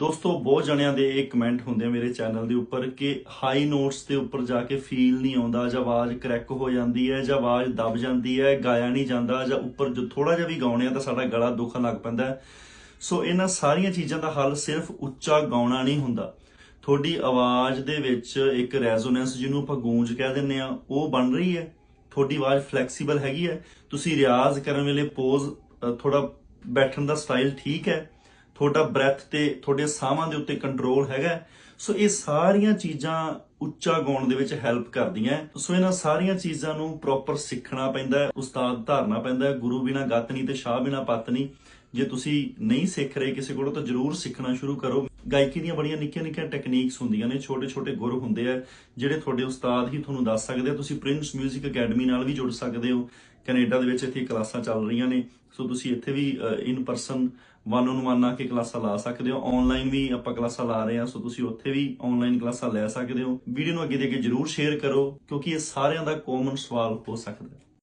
ਦੋਸਤੋ, ਬਹੁਤ ਜਣਿਆਂ ਦੇ ਇਹ ਕਮੈਂਟ ਹੁੰਦੇ ਆ ਮੇਰੇ ਚੈਨਲ ਦੇ ਉੱਪਰ ਕਿ ਹਾਈ ਨੋਟਸ ਦੇ ਉੱਪਰ ਜਾ ਕੇ ਫੀਲ ਨਹੀਂ ਆਉਂਦਾ, ਜਾਂ ਆਵਾਜ਼ ਕਰੈਕ ਹੋ ਜਾਂਦੀ ਹੈ, ਜਾਂ ਆਵਾਜ਼ ਦਬ ਜਾਂਦੀ ਹੈ, ਗਾਇਆ ਨਹੀਂ ਜਾਂਦਾ, ਜਾਂ ਉੱਪਰ ਜੋ ਥੋੜਾ ਜਿਹਾ ਵੀ ਗਾਉਣੇ ਆ ਤਾਂ ਸਾਡਾ ਗਲਾ ਦੁਖਣ ਲੱਗ ਪੈਂਦਾ ਹੈ। ਸੋ ਇਹਨਾਂ ਸਾਰੀਆਂ ਚੀਜ਼ਾਂ ਦਾ ਹੱਲ ਸਿਰਫ ਉੱਚਾ ਗਾਉਣਾ ਨਹੀਂ ਹੁੰਦਾ। ਤੁਹਾਡੀ ਆਵਾਜ਼ ਦੇ ਵਿੱਚ ਇੱਕ ਰੈਜ਼ੋਨੈਂਸ ਜਿਹਨੂੰ ਆਪਾਂ ਗੂੰਜ ਕਹਿ ਦਿੰਦੇ ਆ, ਉਹ ਬਣ ਰਹੀ ਹੈ। ਤੁਹਾਡੀ ਆਵਾਜ਼ ਫਲੈਕਸੀਬਲ ਹੈਗੀ ਹੈ। ਤੁਸੀਂ ਰਿਆਜ਼ ਕਰਨ ਵੇਲੇ ਪੋਜ਼ ਥੋੜਾ ਬੈਠਣ ਦਾ ਸਟਾਈਲ ਠੀਕ ਹੈ। ਤੁਹਾਡਾ ਬ੍ਰੈਥ ਤੇ ਤੁਹਾਡੇ ਸਾਹਾਂ ਦੇ ਉੱਤੇ ਕੰਟਰੋਲ ਹੈਗਾ। ਸੋ ਇਹ ਸਾਰੀਆਂ ਚੀਜ਼ਾਂ ਉੱਚਾ ਗਾਉਣ ਦੇ ਵਿੱਚ ਹੈਲਪ ਕਰਦੀਆਂ ਸੋ ਇਹਨਾਂ ਸਾਰੀਆਂ ਚੀਜ਼ਾਂ ਨੂੰ ਪ੍ਰੋਪਰ ਸਿੱਖਣਾ ਪੈਂਦਾ ਹੈ, ਉਸਤਾਦ ਧਾਰਨਾ ਪੈਂਦਾ ਹੈ, ਗੁਰੂ ਬਿਨਾ ਗਤ ਨਹੀਂ ਤੇ ਸ਼ਾਹ ਬਿਨਾ ਪਤ ਨਹੀਂ। ਜੇ ਤੁਸੀਂ ਨਹੀਂ ਸਿੱਖ ਰਹੇ ਕਿਸੇ ਕੋਲੋਂ ਤਾਂ ਜਰੂਰ ਸਿੱਖਣਾ ਸ਼ੁਰੂ ਕਰੋ। ਗਾਇਕੀ ਦੀਆਂ ਬੜੀਆਂ ਨਿੱਕੀਆਂ ਨਿੱਕੀਆਂ ਟੈਕਨੀਕਸ ਹੁੰਦੀਆਂ ਨੇ, ਛੋਟੇ ਛੋਟੇ ਗੁਰ ਹੁੰਦੇ ਆ, ਜਿਹੜੇ ਤੁਹਾਡੇ ਉਸਤਾਦ ਹੀ ਤੁਹਾਨੂੰ ਦੱਸ ਸਕਦੇ ਆ। ਤੁਸੀਂ ਪ੍ਰਿੰਸ 뮤직 ਅਕੈਡਮੀ ਨਾਲ ਵੀ ਜੁੜ ਸਕਦੇ ਹੋ। ਕੈਨੇਡਾ ਦੇ ਵਿੱਚ ਇੱਥੇ ਕਲਾਸਾਂ ਚੱਲ ਰਹੀਆਂ ਨੇ। ਸੋ ਤੁਸੀਂ ਇੱਥੇ ਵੀ in person one on one ਆ ਕੇ ਕਲਾਸਾਂ ਲਾ ਸਕਦੇ ਹੋ। ਆਨਲਾਈਨ ਵੀ ਆਪਾਂ ਕਲਾਸਾਂ ਲਾ ਰਹੇ ਹਾਂ, ਸੋ ਤੁਸੀਂ ਉੱਥੇ ਵੀ ਆਨਲਾਈਨ ਕਲਾਸਾਂ ਲੈ ਸਕਦੇ ਹੋ। ਵੀਡੀਓ ਨੂੰ ਅੱਗੇ ਦੇ ਅੱਗੇ ਜਰੂਰ ਸ਼ੇਅਰ ਕਰੋ, ਕਿਉਂਕਿ ਇਹ ਸਾਰਿਆਂ ਦਾ ਕਾਮਨ ਸਵਾਲ ਹੋ ਸਕਦਾ ਹੈ।